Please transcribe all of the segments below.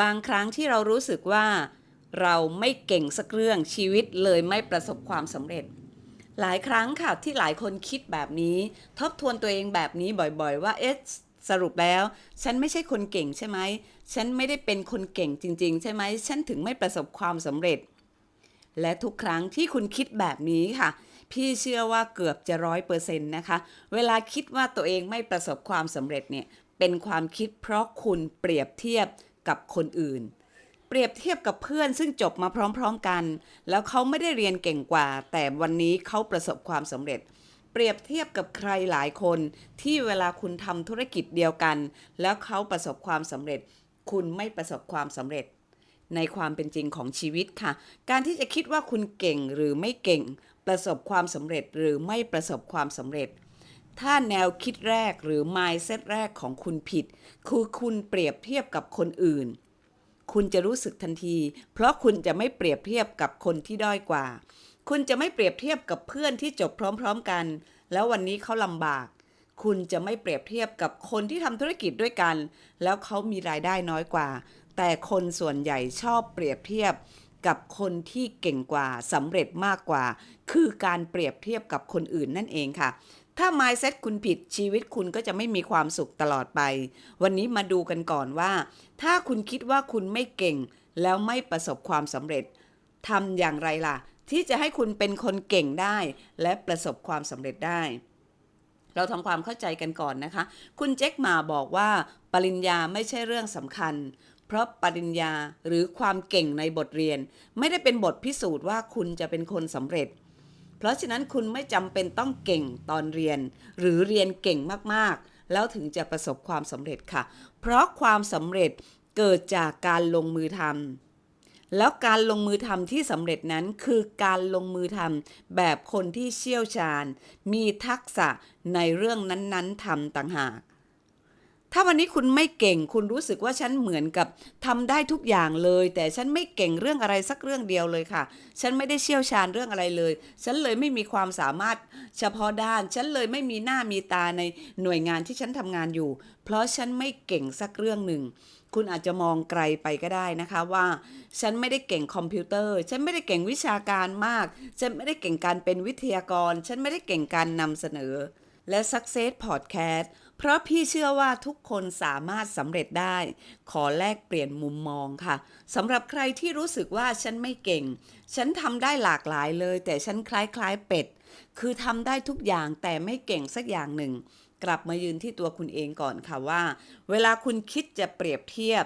บางครั้งที่เรารู้สึกว่าเราไม่เก่งสักเรื่องชีวิตเลยไม่ประสบความสำเร็จ หลายครั้งค่ะที่หลายคนคิดแบบนี้ ทบทวนตัวเองแบบนี้บ่อยๆ ว่าเอ๊ะสรุปแล้ว ฉันไม่ใช่คนเก่งใช่ไหมฉันไม่ได้เป็นคนเก่งจริง ๆ ใช่ไหมฉันถึงไม่ประสบความสำเร็จ และทุกครั้งที่คุณคิดแบบนี้ค่ะ พี่เชื่อว่าเกือบจะร้อยเปอร์เซ็นต์นะคะ เวลาคิดว่าตัวเองไม่ประสบความสำเร็จเนี่ยเป็นความคิดเพราะคุณเปรียบเทียบ กับคนอื่น เปรียบเทียบกับเพื่อนซึ่งจบมาพร้อมๆกัน แล้วเขาไม่ได้เรียนเก่งกว่า แต่วันนี้เขาประสบความสำเร็จ เปรียบเทียบกับใครหลายคน ที่เวลาคุณทำธุรกิจเดียวกัน แล้วเขาประสบความสำเร็จ คุณไม่ประสบความสำเร็จในความเป็นจริงของชีวิตค่ะ การที่จะคิดว่าคุณเก่งหรือไม่เก่ง ประสบความสำเร็จหรือไม่ประสบความสำเร็จ ถ้าแนวคิดแรกหรือ mindset แรกของคุณผิด คือคุณเปรียบเทียบกับคนอื่น คุณจะรู้สึกทันที เพราะคุณจะไม่เปรียบเทียบกับคนที่ด้อยกว่า คุณจะไม่เปรียบเทียบกับเพื่อนที่จบพร้อม ๆกัน แล้ววันนี้เขาลำบาก คุณจะไม่เปรียบเทียบกับคนที่ทำธุรกิจด้วยกัน แล้วเขามีรายได้น้อยกว่า แต่คนส่วนใหญ่ชอบเปรียบเทียบกับคนที่เก่งกว่าสำเร็จมากกว่า คือการเปรียบเทียบกับคนอื่นนั่นเองค่ะ ถ้า mindset คุณผิดชีวิตคุณก็จะไม่มีความสุขตลอดไป วันนี้มาดูกันก่อนว่า ถ้าคุณคิดว่าคุณไม่เก่ง แล้วไม่ประสบความสำเร็จทำอย่างไรล่ะ ที่จะให้คุณเป็นคนเก่งได้ และประสบความสำเร็จได้ เราทำความเข้าใจกันก่อนนะคะ คุณเจ๊กหมาบอกว่า ปริญญาไม่ใช่เรื่องสำคัญ เพราะปริญญาหรือความเก่งในบทเรียน ไม่ได้เป็นบทพิสูจน์ว่าคุณจะเป็นคนสำเร็จ เพราะฉะนั้นคุณไม่จำเป็นต้องเก่งตอนเรียน หรือเรียนเก่งมากๆ แล้วถึงจะประสบความสำเร็จค่ะ เพราะความสำเร็จเกิดจากการลงมือทำแล้วการลงมือทำที่สำเร็จนั้นคือการลงมือทำแบบคนที่เชี่ยวชาญ มีทักษะในเรื่องนั้นๆทำต่างหาก ถ้าวันนี้คุณไม่เก่ง คุณรู้สึกว่าฉันเหมือนกับทำได้ทุกอย่างเลย แต่ฉันไม่เก่งเรื่องอะไรสักเรื่องเดียวเลยค่ะ ฉันไม่ได้เชี่ยวชาญเรื่องอะไรเลย ฉันเลยไม่มีความสามารถเฉพาะด้าน ฉันเลยไม่มีหน้ามีตาในหน่วยงานที่ฉันทำงานอยู่ เพราะฉันไม่เก่งสักเรื่องหนึ่งคุณอาจจะมองไกลไปก็ได้นะคะว่า ฉันไม่ได้เก่งคอมพิวเตอร์ ฉันไม่ได้เก่งวิชาการมาก ฉันไม่ได้เก่งการเป็นวิทยากร ฉันไม่ได้เก่งการนำเสนอ และ Success Podcast เพราะพี่เชื่อว่าทุกคนสามารถสำเร็จได้ ขอแลกเปลี่ยนมุมมองค่ะสำหรับใครที่รู้สึกว่าฉันไม่เก่ง ฉันทำได้หลากหลายเลย แต่ฉันคล้ายๆเป็ด คือทำได้ทุกอย่างแต่ไม่เก่งสักอย่างหนึ่ง กลับมายืนที่ตัวคุณเองก่อนค่ะว่า เวลาคุณคิดจะเปรียบเทียบ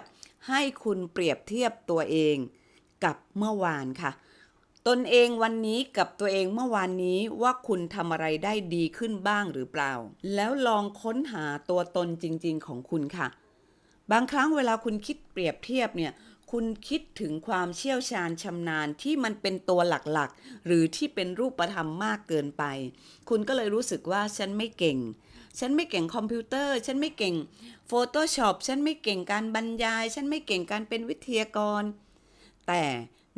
ให้คุณเปรียบเทียบตัวเอง กับเมื่อวานค่ะ ตนเองวันนี้กับตัวเองเมื่อวานนี้ว่าคุณทำอะไรได้ดีขึ้นบ้างหรือเปล่า แล้วลองค้นหาตัวตนจริง ๆ ของคุณค่ะ บางครั้งเวลาคุณคิดเปรียบเทียบเนี่ย คุณคิดถึงความเชี่ยวชาญชำนาญที่มันเป็นตัวหลักๆ หรือที่เป็นรูปธรรมมากเกินไป คุณก็เลยรู้สึกว่าฉันไม่เก่ง ฉันไม่เก่งคอมพิวเตอร์ ฉันไม่เก่ง Photoshop ฉันไม่เก่งการบรรยาย ฉันไม่เก่งการเป็นวิทยากร แต่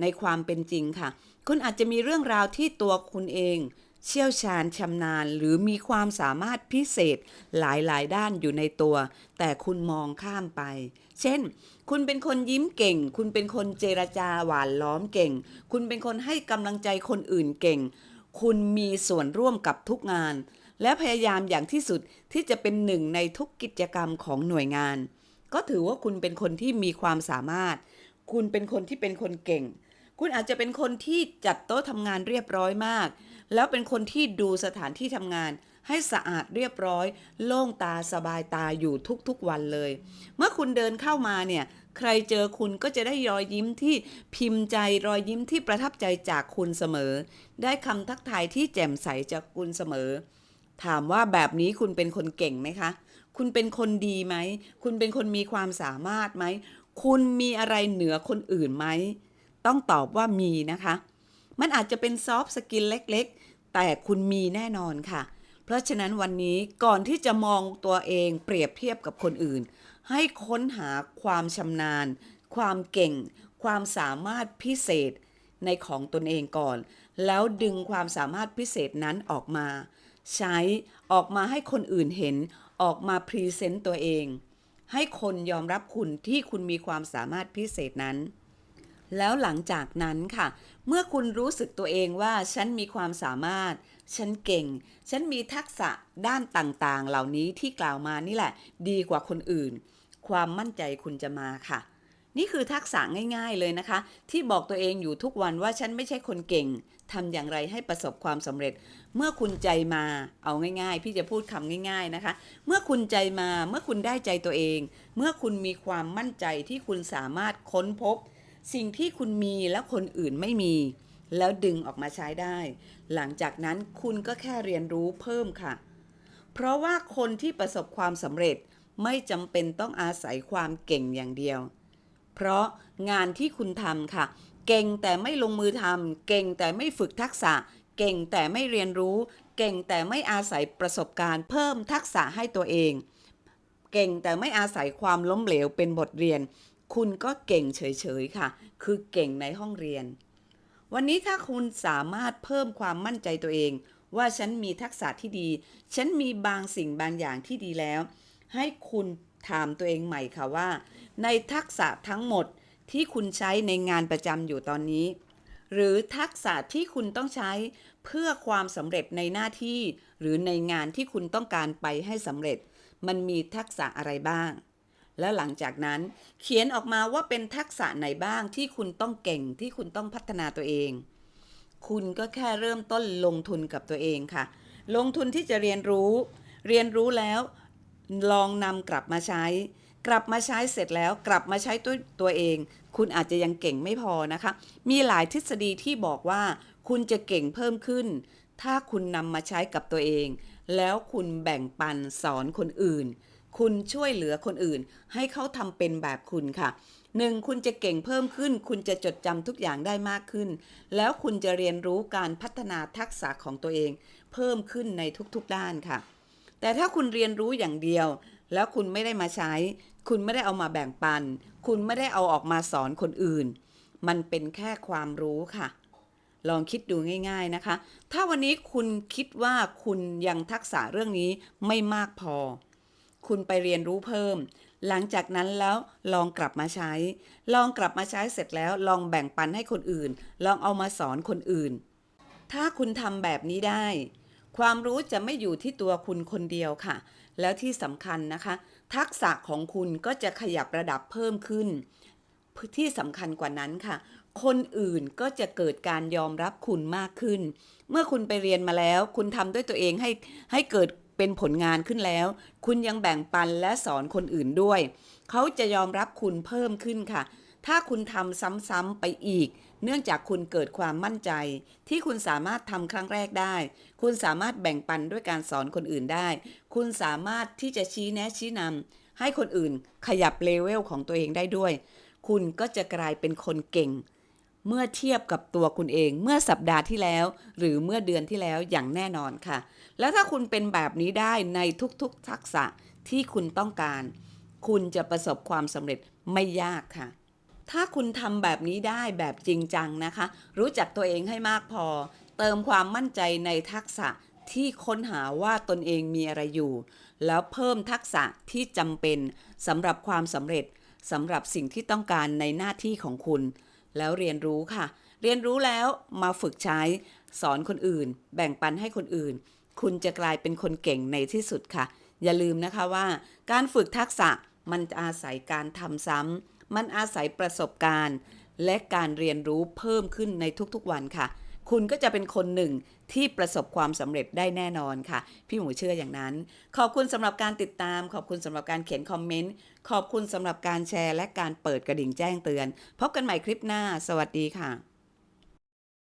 ในความเป็นจริงค่ะ คุณอาจจะมีเรื่องราวที่ตัวคุณเอง เชี่ยวชาญชำนาญ หรือมีความสามารถพิเศษหลายๆ ด้านอยู่ในตัว แต่คุณมองข้ามไป เช่น คุณเป็นคนยิ้มเก่ง คุณเป็นคนเจรจาหวานล้อมเก่ง คุณเป็นคนให้กำลังใจคนอื่นเก่ง คุณมีส่วนร่วมกับทุกงาน และพยายามอย่างที่สุดที่จะเป็นหนึ่งในทุกกิจกรรมของหน่วยงาน ก็ถือว่าคุณเป็นคนที่มีความสามารถ คุณเป็นคนที่เป็นคนเก่ง คุณอาจจะเป็นคนที่จัดโต๊ะทำงานเรียบร้อยมาก แล้วเป็นคนที่ดูสถานที่ทำงาน ให้สะอาดเรียบร้อย โล่งตาสบายตาอยู่ทุกๆวันเลย เมื่อคุณเดินเข้ามาเนี่ยใครเจอคุณก็จะได้รอยยิ้มที่พิมพ์ใจรอยยิ้มที่ประทับใจจากคุณเสมอ ได้คำทักทายที่แจ่มใสจากคุณเสมอ ถามว่าแบบนี้คุณเป็นคนเก่งไหมคะ คุณเป็นคนดีไหม คุณเป็นคนมีความสามารถไหม คุณมีอะไรเหนือคนอื่นไหม ต้องตอบว่ามีนะคะ มันอาจจะเป็นซอฟต์สกิลเล็กๆ แต่คุณมีแน่นอนค่ะ เพราะฉะนั้นวันนี้ก่อนที่จะมองตัวเองเปรียบเทียบกับคนอื่น ให้ค้นหาความชำนาญ ความเก่ง ความสามารถพิเศษในของตนเองก่อน แล้วดึงความสามารถพิเศษนั้นออกมา ใช้ออกมาให้คนอื่นเห็นออกมาพรีเซนต์ตัวเอง ให้คนยอมรับคุณที่คุณมีความสามารถพิเศษนั้น แล้วหลังจากนั้นค่ะ เมื่อคุณรู้สึกตัวเองว่าฉันมีความสามารถ ฉันเก่ง ฉันมีทักษะด้านต่างๆ เหล่านี้ที่กล่าวมานี่แหละ ดีกว่าคนอื่น ความมั่นใจคุณจะมาค่ะ นี่คือทักษะง่ายๆเลยนะคะ ที่บอกตัวเองอยู่ทุกวันว่าฉันไม่ใช่คนเก่งทำอย่างไรให้ประสบความสำเร็จ เมื่อคุณใจมา เอาง่ายๆ พี่จะพูดคำง่าย ๆนะคะ เมื่อคุณใจมา เมื่อคุณได้ใจตัวเอง เมื่อคุณมีความมั่นใจที่คุณสามารถค้นพบ สิ่งที่คุณมีและคนอื่นไม่มี แล้วดึงออกมาใช้ได้ หลังจากนั้นคุณก็แค่เรียนรู้เพิ่มค่ะ เพราะว่าคนที่ประสบความสำเร็จไม่จำเป็นต้องอาศัยความเก่งอย่างเดียว เพราะงานที่คุณทำค่ะ เก่งแต่ไม่ลงมือทำเก่งแต่ไม่ฝึกทักษะ เก่งแต่ไม่เรียนรู้ เก่งแต่ไม่อาศัยประสบการณ์ เพิ่มทักษะให้ตัวเอง เก่งแต่ไม่อาศัยความล้มเหลวเป็นบทเรียน คุณก็เก่งเฉยๆค่ะ คือเก่งในห้องเรียน วันนี้ถ้าคุณสามารถเพิ่มความมั่นใจตัวเอง ว่าฉันมีทักษะที่ดี ฉันมีบางสิ่งบางอย่างที่ดีแล้ว ให้คุณถามตัวเองใหม่ค่ะว่า ในทักษะทั้งหมดที่คุณใช้ในงานประจำอยู่ตอนนี้ หรือทักษะที่คุณต้องใช้เพื่อความสำเร็จในหน้าที่ หรือในงานที่คุณต้องการไปให้สำเร็จ มันมีทักษะอะไรบ้าง แล้วหลังจากนั้นเขียนออกมาว่าเป็นทักษะไหนบ้างที่คุณต้องเก่งที่คุณต้องพัฒนาตัวเอง คุณก็แค่เริ่มต้นลงทุนกับตัวเองค่ะ ลงทุนที่จะเรียนรู้ เรียนรู้แล้วลองนำกลับมาใช้ กลับมาใช้เสร็จแล้วกลับมาใช้ตัวตัวเอง คุณอาจจะยังเก่งไม่พอนะคะ มีหลายทฤษฎีที่บอกว่า คุณจะเก่งเพิ่มขึ้น ถ้าคุณนำมาใช้กับตัวเอง แล้วคุณแบ่งปันสอนคนอื่น คุณช่วยเหลือคนอื่น ให้เขาทำเป็นแบบคุณค่ะหนึ่งคุณจะเก่งเพิ่มขึ้น คุณจะจดจำทุกอย่างได้มากขึ้น แล้วคุณจะเรียนรู้การพัฒนาทักษะของตัวเอง เพิ่มขึ้นในทุกๆด้านค่ะ แต่ถ้าคุณเรียนรู้อย่างเดียว แล้วคุณไม่ได้มาใช้ คุณไม่ได้เอามาแบ่งปัน คุณไม่ได้เอาออกมาสอนคนอื่น มันเป็นแค่ความรู้ค่ะ ลองคิดดูง่าย ๆนะคะ ถ้าวันนี้คุณคิดว่าคุณยังทักษะเรื่องนี้ไม่มากพอ คุณไปเรียนรู้เพิ่ม หลังจากนั้นแล้วลองกลับมาใช้ ลองกลับมาใช้เสร็จแล้วลองแบ่งปันให้คนอื่น ลองเอามาสอนคนอื่น ถ้าคุณทำแบบนี้ได้ ความรู้จะไม่อยู่ที่ตัวคุณคนเดียวค่ะ แล้วที่สำคัญนะคะ ทักษะของคุณก็จะขยับระดับเพิ่มขึ้น ที่สำคัญกว่านั้นค่ะคนอื่นก็จะเกิดการยอมรับคุณมากขึ้น เมื่อคุณไปเรียนมาแล้ว คุณทำด้วยตัวเองให้ให้เกิด เป็นผลงานขึ้นแล้ว คุณยังแบ่งปันและสอนคนอื่นด้วย เขาจะยอมรับคุณเพิ่มขึ้นค่ะ ถ้าคุณทำซ้ำๆไปอีก เนื่องจากคุณเกิดความมั่นใจ ที่คุณสามารถทำครั้งแรกได้ คุณสามารถแบ่งปันด้วยการสอนคนอื่นได้ คุณสามารถที่จะชี้แนะชี้นำให้คนอื่นขยับเลเวลของตัวเองได้ด้วย คุณก็จะกลายเป็นคนเก่งเมื่อเทียบกับตัวคุณเองเมื่อสัปดาห์ที่แล้ว หรือเมื่อเดือนที่แล้วอย่างแน่นอนค่ะ แล้วถ้าคุณเป็นแบบนี้ได้ในทุกๆ ทักษะที่คุณต้องการ คุณจะประสบความสำเร็จไม่ยากค่ะ ถ้าคุณทำแบบนี้ได้แบบจริงจังนะคะ รู้จักตัวเองให้มากพอ เติมความมั่นใจในทักษะที่ค้นหาว่าตนเองมีอะไรอยู่ แล้วเพิ่มทักษะที่จำเป็นสำหรับความสำเร็จสำหรับสิ่งที่ต้องการในหน้าที่ของคุณ แล้วเรียนรู้ค่ะ เรียนรู้แล้วมาฝึกใช้ สอนคนอื่น แบ่งปันให้คนอื่น คุณจะกลายเป็นคนเก่งในที่สุดค่ะ อย่าลืมนะคะว่า การฝึกทักษะมันอาศัยการทำซ้ำมันอาศัยประสบการณ์ และการเรียนรู้เพิ่มขึ้นในทุกๆวันค่ะ คุณก็จะเป็นคนหนึ่งที่ประสบความสำเร็จได้แน่นอนค่ะ พี่หมูเชื่ออย่างนั้น ขอบคุณสำหรับการติดตาม ขอบคุณสำหรับการเขียนคอมเมนต์ ขอบคุณสำหรับการแชร์ และการเปิดกระดิ่งแจ้งเตือน พบกันใหม่คลิปหน้า สวัสดีค่ะ